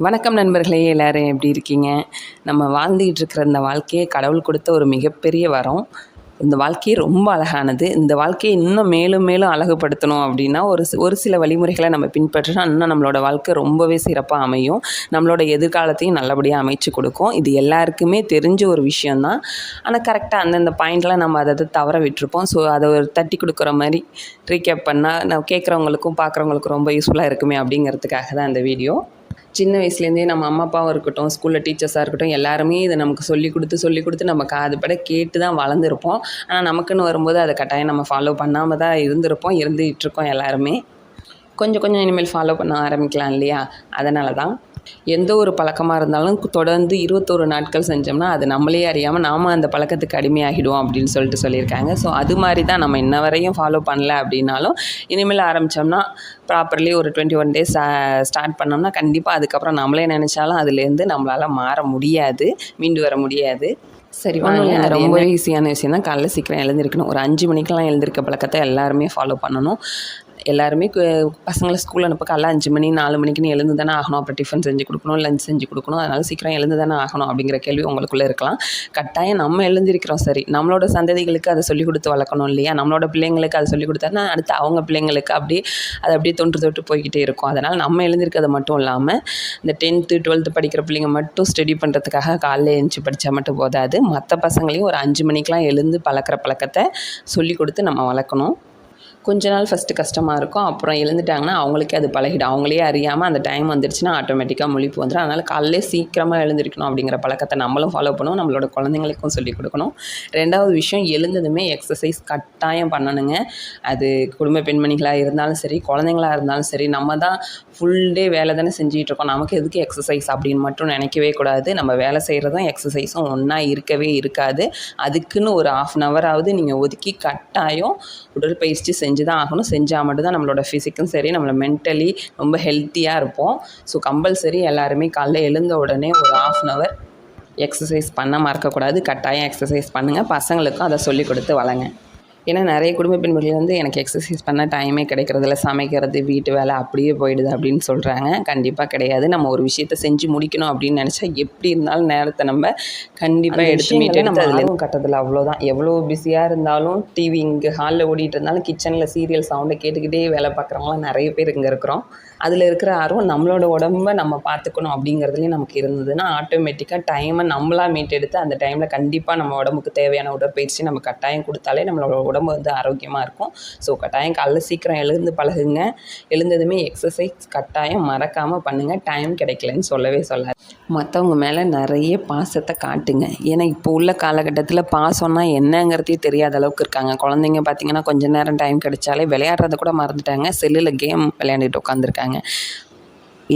வணக்கம் நண்பர்களே எல்லோரும் எப்படி இருக்கீங்க? நம்ம வாழ்ந்துக்கிட்டு இருக்கிற இந்த வாழ்க்கையை கடவுள் கொடுத்த ஒரு மிகப்பெரிய வரம். இந்த வாழ்க்கையே ரொம்ப அழகானது. இந்த வாழ்க்கையை இன்னும் மேலும் மேலும் அழகுபடுத்தணும் அப்படின்னா ஒரு ஒரு சில வழிமுறைகளை நம்ம பின்பற்றினா இன்னும் நம்மளோட வாழ்க்கை ரொம்பவே சிறப்பாக அமையும். நம்மளோட எதிர்காலத்தையும் நல்லபடியாக அமைச்சு கொடுக்கும். இது எல்லாருக்குமே தெரிஞ்ச ஒரு விஷயந்தான் ஆனால் கரெக்டாக அந்தந்த பாயிண்ட்லாம் நம்ம அதை அதை தவற விட்டுருப்போம். ஸோ அதை ஒரு தட்டி கொடுக்குற மாதிரி ரீகேப் பண்ணால் நான் கேட்குறவங்களுக்கும் பார்க்குறவங்களுக்கும் ரொம்ப யூஸ்ஃபுல்லாக இருக்குமே அப்படிங்கிறதுக்காக தான் இந்த வீடியோ சின்ன வயசுலேருந்தே நம்ம அம்மா அப்பாவும் இருக்கட்டும் ஸ்கூலில் டீச்சர்ஸாக இருக்கட்டும் எல்லாருமே இதை நமக்கு சொல்லி கொடுத்து சொல்லி கொடுத்து நம்ம காதுபட கேட்டு தான் வளர்ந்துருப்போம். ஆனால் நமக்குன்னு வரும்போது அதை கட்டாயம் நம்ம ஃபாலோ பண்ணாமல் தான் இருந்திருப்போம் இருந்துகிட்ருக்கோம் எல்லாருமே. கொஞ்சம் கொஞ்சம் இனிமேல் ஃபாலோ பண்ண ஆரம்பிக்கலாம் இல்லையா? அதனால தான். எந்த ஒரு பழக்கமாக இருந்தாலும் தொடர்ந்து இருபத்தோரு நாட்கள் செஞ்சோம்னா அது நம்மளே அறியாமல் நாம் அந்த பழக்கத்துக்கு அடிமையாகிடுவோம் அப்படின்னு சொல்லிட்டு சொல்லியிருக்காங்க. ஸோ அது மாதிரி தான் நம்ம இன்ன வரையும் ஃபாலோ பண்ணல அப்படின்னாலும் இனிமேல் ஆரம்பித்தோம்னா ப்ராப்பர்லி ஒரு டுவெண்ட்டி ஒன் டேஸ் ஸ்டார்ட் பண்ணோம்னா கண்டிப்பாக அதுக்கப்புறம் நம்மளே நினச்சாலும் அதுலேருந்து நம்மளால் மாற முடியாது மீண்டு வர முடியாது. சரி வாங்க ரொம்ப ஈஸியான விஷயம் தான் காலைல சீக்கிரம் எழுந்திருக்கணும். ஒரு அஞ்சு மணிக்கெல்லாம் எழுந்திருக்க பழக்கத்தை எல்லாருமே ஃபாலோ பண்ணணும். எல்லாருமே பசங்களை ஸ்கூல் அனுப்ப காலைல அஞ்சு மணி நாலு மணிக்குன்னு எழுந்து தானே ஆகணும். அப்புறம் டிஃபன் செஞ்சு கொடுக்கணும் லஞ்ச் செஞ்சு கொடுக்கணும். அதனால் சீக்கிரம் எழுந்து தானே ஆகணும் அப்படிங்கிற கேள்வி உங்களுக்குள்ளே இருக்கலாம். கட்டாயம் நம்ம எழுந்திருக்கிறோம். சரி நம்மளோட சந்ததிகளுக்கு அதை சொல்லிக் கொடுத்து வளர்க்கணும் இல்லையா? நம்மளோட பிள்ளைங்களுக்கு அதை சொல்லிக் கொடுத்தா அடுத்து அவங்க பிள்ளைங்களுக்கு அப்படியே அது அப்படியே தொன்று தொட்டு போய்கிட்டே இருக்கும். அதனால் நம்ம எழுந்திருக்கிறது மட்டும் இல்லாமல் இந்த டென்த்து டுவெல்த்து படிக்கிற பிள்ளைங்க மட்டும் ஸ்டடி பண்ணுறதுக்காக காலையில் எழுந்துச்சு படித்தா மட்டும் போதாது. மற்ற பசங்களையும் ஒரு அஞ்சு மணிக்கெலாம் எழுந்து பழக்கிற பழக்கத்தை சொல்லிக் கொடுத்து நம்ம வளர்க்கணும். கொஞ்ச நாள் ஃபஸ்ட்டு கஷ்டமாக இருக்கும். அப்புறம் எழுந்துட்டாங்கன்னா அவங்களுக்கே அது பழகிடும். அவங்களே அறியாமல் அந்த டைம் வந்துடுச்சுன்னா ஆட்டோமேட்டிக்காக முழிப்பு வந்துடும் அதனால் காலையிலே சீக்கிரமாக எழுந்திருக்கணும் அப்படிங்கிற பழக்கத்தை நம்மளும் ஃபாலோ பண்ணணும். நம்மளோட குழந்தைங்களுக்கும் சொல்லிக் கொடுக்கணும். ரெண்டாவது விஷயம் எழுந்ததுமே எக்ஸசைஸ் கட்டாயம் பண்ணணுங்க. அது குடும்ப பெண்மணிகளாக இருந்தாலும் சரி குழந்தைங்களாக இருந்தாலும் சரி நம்ம தான் ஃபுல் டே வேலை தானே செஞ்சிகிட்ருக்கோம் நமக்கு எதுக்கு எக்ஸசைஸ் அப்படின்னு மட்டும் நினைக்கவே கூடாது. நம்ம வேலை செய்கிறதும் எக்ஸசைஸும் ஒன்றா இருக்கவே இருக்காது. அதுக்குன்னு ஒரு ஆஃப் அன் ஹவராவது நீங்கள் ஒதுக்கி கட்டாயம் உடற்பயிற்சி செஞ்சு செஞ்சு தான் ஆகணும். செஞ்சால் மட்டும்தான் நம்மளோட ஃபிசிக்கும் சரி நம்மளை மென்டலி ரொம்ப ஹெல்த்தியாக இருப்போம். ஸோ கம்பல்சரி எல்லாருமே காலைல எழுந்த உடனே ஒரு ஆஃப் அன் அவர் எக்ஸசைஸ் பண்ண மறக்கக்கூடாது. கட்டாயம் எக்ஸசைஸ் பண்ணுங்கள் பசங்களுக்கும் அதை சொல்லிக் கொடுத்து வளங்க ஏன்னா நிறைய குடும்ப பெண்கள் வந்து எனக்கு எக்ஸசைஸ் பண்ண டைமே கிடைக்கிறதில்ல. சமைக்கிறது வீட்டு வேலை அப்படியே போயிடுது அப்படின்னு சொல்கிறாங்க கண்டிப்பாக கிடையாது. நம்ம ஒரு விஷயத்த செஞ்சு முடிக்கணும் அப்படின்னு நினச்சா எப்படி இருந்தாலும் நேரத்தை நம்ம கண்டிப்பாக எடுத்து மீட்டு நம்ம அதுலேயும் கட்டதில்ல அவ்வளோதான் எவ்வளோ பிஸியாக இருந்தாலும் டிவி இங்கே ஹாலில் ஓடிட்டு இருந்தாலும் கிச்சனில் சீரியல் சவுண்டை கேட்டுக்கிட்டே வேலை பார்க்குறவங்களாம் நிறைய பேர் இங்கே இருக்கிறோம். அதில் இருக்கிற ஆர்வம் நம்மளோட உடம்ப நம்ம பார்த்துக்கணும் அப்படிங்கிறதுலையும் நமக்கு இருந்ததுன்னா ஆட்டோமேட்டிக்காக டைமை நம்மளாக மீட்டெடுத்து அந்த டைமில் கண்டிப்பாக நம்ம உடம்புக்கு தேவையான உடற்பயிற்சி நம்ம கட்டாயம் கொடுத்தாலே நம்மளோட உடம்பு வந்து ஆரோக்கியமாக இருக்கும். ஸோ கட்டாயம் காலைல சீக்கிரம் எழுந்து பழகுங்க. எழுந்ததுமே எக்ஸசைஸ் கட்டாயம் மறக்காமல் பண்ணுங்கள் டைம் கிடைக்கலன்னு சொல்லவே சொல்லாது. மற்றவங்க மேலே நிறைய பாசத்தை காட்டுங்க. ஏன்னா இப்போ உள்ள காலகட்டத்தில் பாசம்னா என்னங்கிறதே தெரியாத அளவுக்கு இருக்காங்க. குழந்தைங்க பார்த்திங்கன்னா கொஞ்சம் நேரம் டைம் கிடைச்சாலே விளையாடுறத கூட மறந்துட்டாங்க. செல்லில் கேம் விளையாண்டுட்டு உட்காந்துருக்காங்க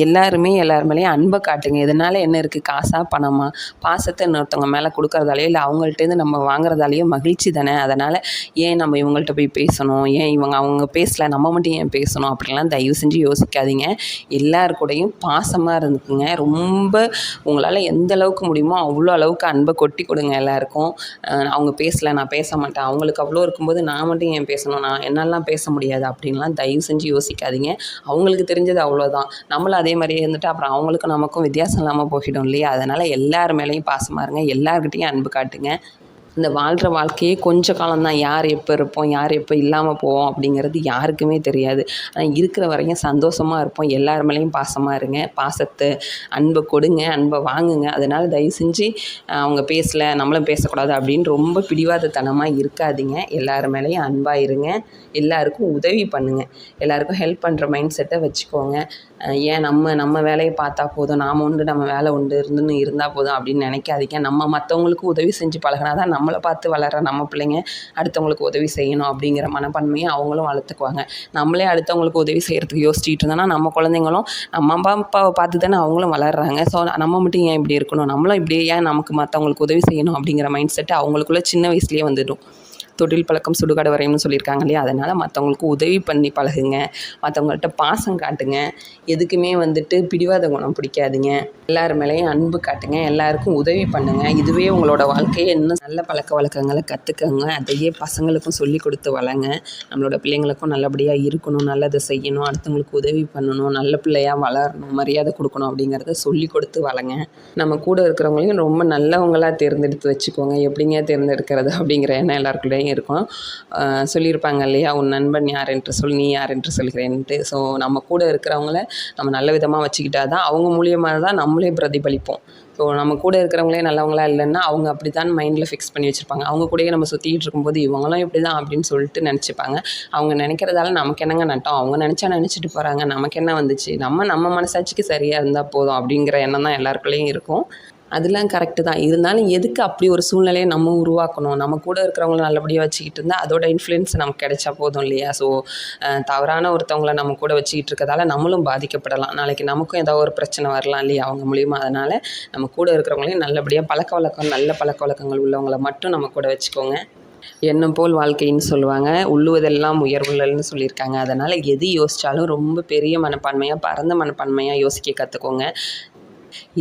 எல்லாருமே எல்லார் மேலேயும் அன்பை காட்டுங்க. இதனால் என்ன இருக்குது காசா பணமா? பாசத்தை இன்னொருத்தவங்க மேலே கொடுக்குறதாலையோ இல்லை அவங்கள்ட்டேருந்து நம்ம வாங்குறதாலேயோ மகிழ்ச்சி தானே? அதனால் ஏன் நம்ம இவங்கள்ட்ட போய் பேசணும்? ஏன் இவங்க அவங்க பேசல நம்ம மட்டும் ஏன் பேசணும்? அப்படின்லாம் தயவு செஞ்சு யோசிக்காதீங்க. எல்லார் கூடயும் பாசமாக இருந்துக்குங்க. ரொம்ப உங்களால் எந்த அளவுக்கு முடியுமோ அவ்வளோ அளவுக்கு அன்பை கொட்டி கொடுங்க எல்லாருக்கும். அவங்க பேசலை நான் பேச மாட்டேன். அவங்களுக்கு அவ்வளோ இருக்கும்போது நான் மட்டும் ஏன் பேசணும்? நான் என்னெல்லாம் பேச முடியாது. அப்படின்லாம் தயவு செஞ்சு யோசிக்காதீங்க. அவங்களுக்கு தெரிஞ்சது அவ்வளோதான். நம்மளை அதே மாதிரியே இருந்துட்டு அப்புறம் அவங்களுக்கும் நமக்கும் வித்தியாசம் இல்லாமல் போகிடும் இல்லையா? அதனால் எல்லார் மேலேயும் பாசமாக இருங்க எல்லாருக்கிட்டையும் அன்பு காட்டுங்க. இந்த வாழ்கிற வாழ்க்கையே கொஞ்ச காலம்தான். யார் எப்போ இருப்போம் யார் எப்போ இல்லாமல் போவோம் அப்படிங்கிறது யாருக்குமே தெரியாது. ஆனால் இருக்கிற வரையும் சந்தோஷமாக இருப்போம். எல்லார் மேலேயும் பாசமாக இருங்க. பாசத்தை அன்பை கொடுங்க அன்பை வாங்குங்க. அதனால் தயவு செஞ்சு அவங்க பேசலை நம்மளும் பேசக்கூடாது அப்படின்னு ரொம்ப பிடிவாதத்தனமாக இருக்காதிங்க. எல்லார் மேலேயும் அன்பாக இருங்க. எல்லாருக்கும் உதவி பண்ணுங்கள் எல்லாருக்கும் ஹெல்ப் பண்ணுற மைண்ட் செட்டை வச்சுக்கோங்க. ஏன் நம்ம நம்ம வேலையை பார்த்தா போதும் நாம் உண்டு நம்ம வேலை உண்டு இருந்துன்னு இருந்தால் போதும் அப்படின்னு நினைக்காதீங்க. நம்ம மற்றவங்களுக்கு உதவி செஞ்சு பழகினா தான் நம்மளை பார்த்து வளர்கிற நம்ம பிள்ளைங்க அடுத்தவங்களுக்கு உதவி செய்யணும் அப்படிங்கிற மனப்பான்மையை அவங்களும் வளர்த்துக்குவாங்க. நம்மளே அடுத்தவங்களுக்கு உதவி செய்கிறதுக்கு யோசிச்சுட்டு இருந்தோன்னா நம்ம குழந்தைங்களும் நம்ம அம்மா அப்பாவை பார்த்து தானே அவங்களும் வளர்கிறாங்க ஸோ நம்ம மட்டும் ஏன் இப்படி இருக்கணும்? நம்மளும் இப்படியே ஏன் நமக்கு மற்றவங்களுக்கு உதவி செய்யணும் அப்படிங்கிற மைண்ட் செட்டு அவங்களுக்குள்ள சின்ன வயசுலேயே வந்துடும். தொழில் பழக்கம் சுடுகாடு வரையும்னு சொல்லியிருக்காங்க இல்லையா? அதனால் மற்றவங்களுக்கு உதவி பண்ணி பழகுங்க. மற்றவங்கள்ட்ட பாசம் காட்டுங்க. எதுக்குமே வந்துட்டு பிடிவாத குணம் பிடிக்காதீங்க. எல்லார் மேலேயும் அன்பு காட்டுங்க. எல்லாருக்கும் உதவி பண்ணுங்க. இதுவே உங்களோட வாழ்க்கையை இன்னும் நல்ல பழக்க வழக்கங்களை கற்றுக்கங்க அதையே பசங்களுக்கும் சொல்லி கொடுத்து வளங்க. நம்மளோட பிள்ளைங்களுக்கும் நல்லபடியாக இருக்கணும். நல்லதை செய்யணும். அடுத்தவங்களுக்கு உதவி பண்ணணும். நல்ல பிள்ளையாக வளரணும். மரியாதை கொடுக்கணும் அப்படிங்கிறத சொல்லி கொடுத்து வளங்க. நம்ம கூட இருக்கிறவங்களையும் ரொம்ப நல்லவங்களாக தேர்ந்தெடுத்து வச்சுக்கோங்க. எப்படிங்க தேர்ந்தெடுக்கிறது அப்படிங்கிற எண்ணம் எல்லாருக்குள்ளேயும் இருக்கும். சொல்லியிருப்பாங்க இல்லையா? உன் நண்பன் யார் என்று சொல் நீ யார் என்று சொல்கிறேன்ட்டு. ஸோ நம்ம கூட இருக்கிறவங்கள நம்ம நல்ல விதமாக வச்சுக்கிட்டா தான் அவங்க மூலியமாக தான் நம்மளே பிரதிபலிப்போம். ஸோ நம்ம கூட இருக்கிறவங்களே நல்லவங்களா இல்லைன்னா அவங்க அப்படி தான் மைண்டில் ஃபிக்ஸ் பண்ணி வச்சுருப்பாங்க. அவங்க கூடயே நம்ம சுற்றிக்கிட்டு இருக்கும்போது இவங்களும் இப்படி தான் அப்படின்னு சொல்லிட்டு நினச்சிப்பாங்க. அவங்க நினைக்கிறதால நமக்கு என்னங்க நட்டம்? அவங்க நினச்சா நினச்சிட்டு போகிறாங்க நமக்கு என்ன வந்துச்சு? நம்ம நம்ம மனசாட்சிக்கு சரியாக இருந்தால் போதும் அப்படிங்கிற எண்ணம் தான் எல்லாருக்குள்ளேயும் இருக்கும். அதெல்லாம் கரெக்டு தான். இருந்தாலும் எதுக்கு அப்படி ஒரு சூழ்நிலையை நம்ம உருவாக்கணும்? நம்ம கூட இருக்கிறவங்கள நல்லபடியாக வச்சுக்கிட்டு இருந்தால் அதோட இன்ஃப்ளூயன்ஸ் நமக்கு கிடைச்சா போதும் இல்லையா? ஸோ தவறான ஒருத்தவங்கள நம்ம கூட வச்சுக்கிட்டு இருக்கதால நம்மளும் பாதிக்கப்படலாம். நாளைக்கு நமக்கும் ஏதோ ஒரு பிரச்சனை வரலாம் இல்லையா? அவங்க மூலியமாக அதனால் நம்ம கூட இருக்கிறவங்களையும் நல்லபடியாக பழக்க வழக்கம் நல்ல பழக்க வழக்கங்கள் உள்ளவங்களை மட்டும் நம்ம கூட வச்சுக்கோங்க. எண்ணம் போல் வாழ்க்கைன்னு சொல்லுவாங்க. உள்ளுவதெல்லாம் உயர்வுள்ளல்னு சொல்லியிருக்காங்க. அதனால் எது யோசித்தாலும் ரொம்ப பெரிய மனப்பான்மையாக பரந்த மனப்பான்மையாக யோசிக்க கற்றுக்கோங்க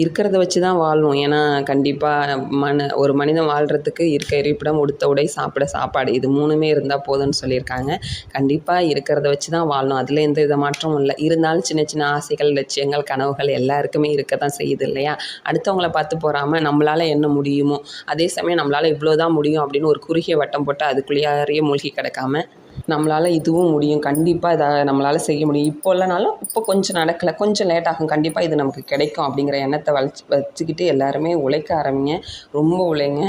இருக்கிறத வச்சு தான் வாழணும் ஏன்னா கண்டிப்பாக மன ஒரு மனிதன் வாழ்கிறதுக்கு இருக்க இருப்பிடம் உடுத்த உடை சாப்பிட சாப்பாடு இது மூணுமே இருந்தால் போதும்னு சொல்லியிருக்காங்க. கண்டிப்பாக இருக்கிறத வச்சு தான் வாழணும். அதில் எந்த வித மாற்றமும் இல்லை. இருந்தாலும் சின்ன சின்ன ஆசைகள் லட்சியங்கள் கனவுகள் எல்லாருக்குமே இருக்க தான் செய்யுது இல்லையா? அடுத்தவங்கள பார்த்து போகாமல் நம்மளால் என்ன முடியுமோ அதே சமயம் நம்மளால் இவ்வளோ தான் முடியும் அப்படின்னு ஒரு குறுகிய வட்டம் போட்டு அதுக்குள்ளேயே மூழ்கி கிடக்காம நம்மளால் இதுவும் முடியும். கண்டிப்பாக இதை நம்மளால் செய்ய முடியும். இப்போ இல்லைனாலும் இப்போ கொஞ்சம் நடக்கலை. கொஞ்சம் லேட் ஆகும். கண்டிப்பாக இது நமக்கு கிடைக்கும் அப்படிங்கிற எண்ணத்தை வச்சு வச்சுக்கிட்டு எல்லாருமே உழைக்க ஆரம்பிங்க. ரொம்ப உழைங்க.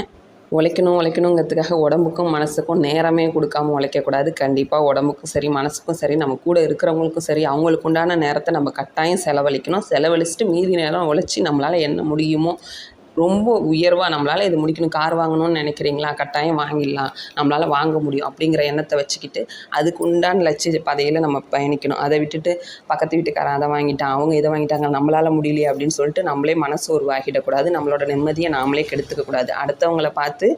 உழைக்கணும் உழைக்கணுங்கிறதுக்காக உடம்புக்கும் மனசுக்கும் நேரமே கொடுக்காம உழைக்கக்கூடாது. கண்டிப்பாக உடம்புக்கும் சரி மனசுக்கும் சரி நம்ம கூட இருக்கிறவங்களுக்கும் சரி அவங்களுக்கு உண்டான நேரத்தை நம்ம கட்டாயம் செலவழிக்கணும். செலவழிச்சிட்டு மீதி நேரம் உழைச்சி நம்மளால் என்ன முடியுமோ ரொம்ப உயர்வாக நம்மளால் இது முடிக்கணும். கார் வாங்கணும்னு நினைக்கிறீங்களா? கட்டாயம் வாங்கிடலாம். நம்மளால் வாங்க முடியும் அப்படிங்கிற எண்ணத்தை வச்சுக்கிட்டு அதுக்கு உண்டான லட்சிய பாதையில் நம்ம பயணிக்கணும். அதை விட்டுட்டு பக்கத்து வீட்டுக்காரன் அதை வாங்கிட்டான் அவங்க இதை வாங்கிட்டாங்க நம்மளால் முடியலையே அப்படின்னு சொல்லிட்டு நம்மளே மனசோர்வாகிடக்கூடாது நம்மளோட நிம்மதியை நாமளே கெடுத்துக்கக்கூடாது அடுத்தவங்களை பார்த்து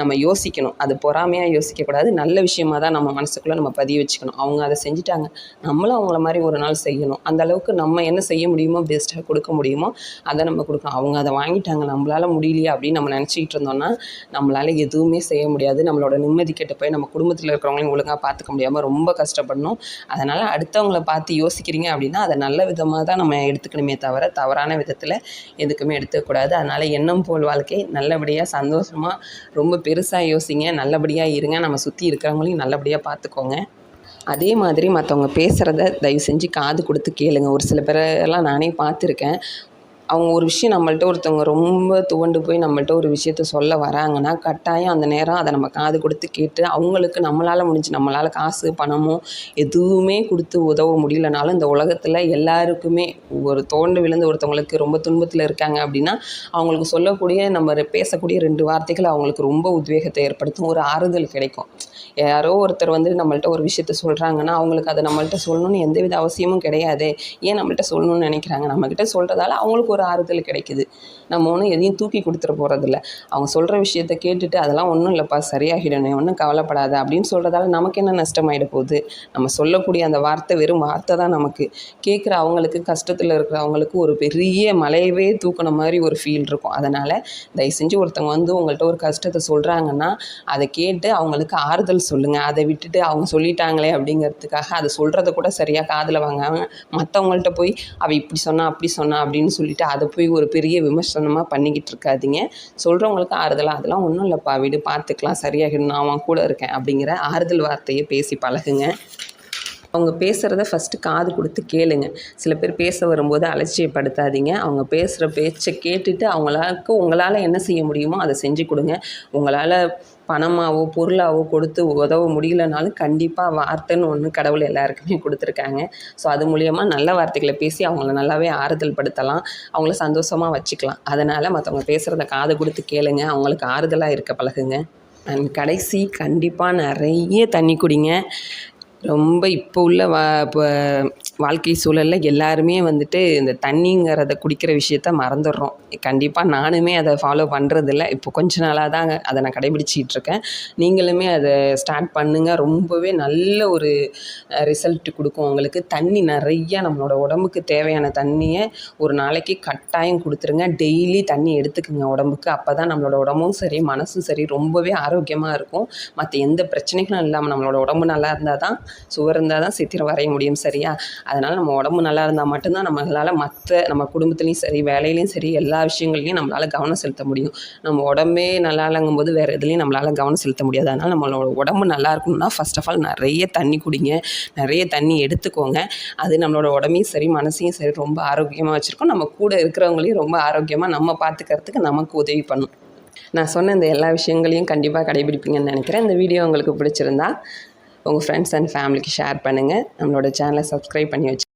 நம்ம யோசிக்கணும். அது பொறாமையாக யோசிக்கக்கூடாது. நல்ல விஷயமா தான் நம்ம மனசுக்குள்ளே நம்ம பதிய வச்சுக்கணும். அவங்க அதை செஞ்சுட்டாங்க. நம்மளும் அவங்கள மாதிரி ஒரு நாள் செய்யணும். அந்த அளவுக்கு நம்ம என்ன செய்ய முடியுமோ பெஸ்ட்டாக கொடுக்க முடியுமோ அதை நம்ம கொடுக்கணும். அவங்க அதை வாங்கிட்டாங்க நம்மளால் முடியலையே அப்படின்னு நம்ம நினச்சிக்கிட்டு இருந்தோம்னா நம்மளால் எதுவுமே செய்ய முடியாது. நம்மளோட நிம்மதி கெட்டு போய் நம்ம குடும்பத்தில் இருக்கிறவங்களையும் ஒழுங்காக பார்த்துக்க முடியாமல் ரொம்ப கஷ்டப்படணும். அதனால் அடுத்தவங்கள பார்த்து யோசிக்கிறீங்க அப்படின்னா அதை நல்ல விதமாக தான் நம்ம எடுத்துக்கணுமே தவிர தவறான விதத்தில் எதுக்குமே எடுத்துக்கக்கூடாது. அதனால் எண்ணம் போல் வாழ்க்கை நல்லபடியாக சந்தோஷமாக ரொம்ப பெருசாக யோசிங்க. நல்லபடியாக இருங்க. நம்ம சுற்றி இருக்கிறவங்களையும் நல்லபடியாக பார்த்துக்கோங்க. அதே மாதிரி மற்றவங்க பேசுகிறத தயவு செஞ்சு காது கொடுத்து கேளுங்க. ஒரு சில பேரெல்லாம் நானே பார்த்துருக்கேன். அவங்க ஒரு விஷயம் நம்மள்ட்ட ஒருத்தவங்க ரொம்ப துவண்டு போய் நம்மள்ட்ட ஒரு விஷயத்த சொல்ல வராங்கன்னா கட்டாயம் அந்த நேரம் அதை நம்ம காது கொடுத்து கேட்டு அவங்களுக்கு நம்மளால் முடிஞ்சு நம்மளால் காசு பணமோ எதுவுமே கொடுத்து உதவ முடியலனாலும் இந்த உலகத்தில் எல்லாருக்குமே ஒரு தோண்டு விழுந்து ஒருத்தவங்களுக்கு ரொம்ப துன்பத்தில் இருக்காங்க அப்படின்னா அவங்களுக்கு சொல்லக்கூடிய நம்ம பேசக்கூடிய ரெண்டு வார்த்தைகள் அவங்களுக்கு ரொம்ப உத்வேகத்தை ஏற்படுத்தும் ஒரு ஆறுதல் கிடைக்கும். யாரோ ஒருத்தர் வந்து நம்மள்ட்ட ஒரு விஷயத்த சொல்கிறாங்கன்னா அவங்களுக்கு அதை நம்மள்ட்ட சொல்லணும்னு எந்தவித அவசியமும் கிடையாது. ஏன் நம்மள்ட்ட சொல்லணும்னு நினைக்கிறாங்க? நம்மக்கிட்ட சொல்கிறதால அவங்களுக்கு ஒரு ஆறுதல் கிடைக்குது. நம்ம ஒன்றும் எதையும் தூக்கி கொடுத்துட போகிறதில்ல அவங்க சொல்கிற விஷயத்த கேட்டுட்டு அதெல்லாம் ஒன்றும் இல்லைப்பா சரியாகிடும் ஒன்றும் கவலைப்படாத அப்படின்னு சொல்கிறதால நமக்கு என்ன நஷ்டமாயிட போகுது? நம்ம சொல்லக்கூடிய அந்த வார்த்தை வெறும் வார்த்தை தான் நமக்கு. கேட்குற அவங்களுக்கு கஷ்டத்தில் இருக்கிறவங்களுக்கு ஒரு பெரிய மலையவே தூக்கின மாதிரி ஒரு ஃபீல் இருக்கும். அதனால் தயவு செஞ்சு ஒருத்தவங்க வந்து உங்கள்கிட்ட ஒரு கஷ்டத்தை சொல்கிறாங்கன்னா அதை கேட்டு அவங்களுக்கு ஆறுதல் சொல்லுங்கள் அதை விட்டுட்டு அவங்க சொல்லிட்டாங்களே அப்படிங்கிறதுக்காக அதை சொல்கிறத கூட சரியாக காதில் வாங்க மற்றவங்கள்ட்ட போய் அவள் இப்படி சொன்னா அப்படி சொன்னா அப்படின்னு சொல்லிட்டு அதை போய் ஒரு பெரிய விமர்சனமாக பண்ணிக்கிட்டு இருக்காதீங்க. சொல்கிறவங்களுக்கு ஆறுதலாக அதெல்லாம் ஒன்றும் இல்லைப்பா வீடு பார்த்துக்கலாம் சரியாகிடும் நான் அவன் கூட இருக்கேன் அப்படிங்கிற ஆறுதல் வார்த்தையை பேசி பழகுங்க. அவங்க பேசுகிறத ஃபஸ்ட்டு காது கொடுத்து கேளுங்க. சில பேர் பேச வரும்போது அலட்சியப்படுத்தாதீங்க. அவங்க பேசுகிற பேச்சை கேட்டுட்டு அவங்களாக்கு உங்களால் என்ன செய்ய முடியுமோ அதை செஞ்சு கொடுங்க. உங்களால் பணமாகவோ பொருளாகவோ கொடுத்து உதவ முடியலனாலும் கண்டிப்பாக வார்த்தைன்னு ஒன்று கடவுள் எல்லாருக்குமே கொடுத்துருக்காங்க. ஸோ அது மூலியமாக நல்ல வார்த்தைகளை பேசி அவங்கள நல்லாவே ஆறுதல் படுத்தலாம். அவங்கள சந்தோஷமாக வச்சுக்கலாம். அதனால் மற்றவங்க பேசுகிறத காது கொடுத்து கேளுங்க. அவங்களுக்கு ஆறுதலாக இருக்க பழகுங்க. அண்ட் கடைசி கண்டிப்பாக நிறைய தண்ணி குடிங்க. ரொம்ப இப்போ உள்ள வா இப்போ வாழ்க்கை சூழலில் எல்லாருமே வந்துட்டு இந்த தண்ணிங்கிறத குடிக்கிற விஷயத்த மறந்துடுறோம். கண்டிப்பாக நானுமே அதை ஃபாலோ பண்ணுறதில்ல இப்போ கொஞ்ச நாளாக தான் அதை நான் கடைபிடிச்சிட்டு இருக்கேன். நீங்களுமே அதை ஸ்டார்ட் பண்ணுங்கள் ரொம்பவே நல்ல ஒரு ரிசல்ட் கொடுக்கும் உங்களுக்கு. தண்ணி நிறையா நம்மளோட உடம்புக்கு தேவையான தண்ணியை ஒரு நாளைக்கு கட்டாயம் கொடுத்துருங்க. டெய்லி தண்ணி எடுத்துக்கோங்க உடம்புக்கு. அப்போ தான் நம்மளோட உடம்பும் சரி மனசும் சரி ரொம்பவே ஆரோக்கியமாக இருக்கும். மற்ற எந்த பிரச்சனைகளும் இல்லாமல் நம்மளோட உடம்பு நல்லா இருந்தால் தான் சுவர் இருந்தால் தான் சித்திரம் வரைய முடியும் சரியா? அதனால் நம்ம உடம்பு நல்லா இருந்தால் மட்டும்தான் நம்மளால் மற்ற நம்ம குடும்பத்துலேயும் சரி வேலையிலையும் சரி எல்லா விஷயங்கள்லையும் நம்மளால் கவனம் செலுத்த முடியும். நம்ம உடம்பே நல்லா இல்லைங்கும் போது வேறு எதுலேயும் நம்மளால் கவனம் செலுத்த முடியாது. அதனால் நம்மளோட உடம்பு நல்லா இருக்கணும்னா ஃபர்ஸ்ட் ஆஃப் ஆல் நிறைய தண்ணி குடிங்க. நிறைய தண்ணி எடுத்துக்கோங்க. அது நம்மளோட உடம்பையும் சரி மனசையும் சரி ரொம்ப ஆரோக்கியமாக வச்சுருக்கோம். நம்ம கூட இருக்கிறவங்களையும் ரொம்ப ஆரோக்கியமாக நம்ம பார்த்துக்கிறதுக்கு நமக்கு உதவி பண்ணும். நான் சொன்ன இந்த எல்லா விஷயங்களையும் கண்டிப்பாக கடைபிடிப்பீங்கன்னு நினைக்கிறேன். இந்த வீடியோ உங்களுக்கு பிடிச்சிருந்தா உங்கள் ஃப்ரெண்ட்ஸ் அண்ட் ஃபேமிலிக்கு ஷேர் பண்ணுங்கள் நம்மளோட சேனலை சப்ஸ்கிரைப் பண்ணி வச்சு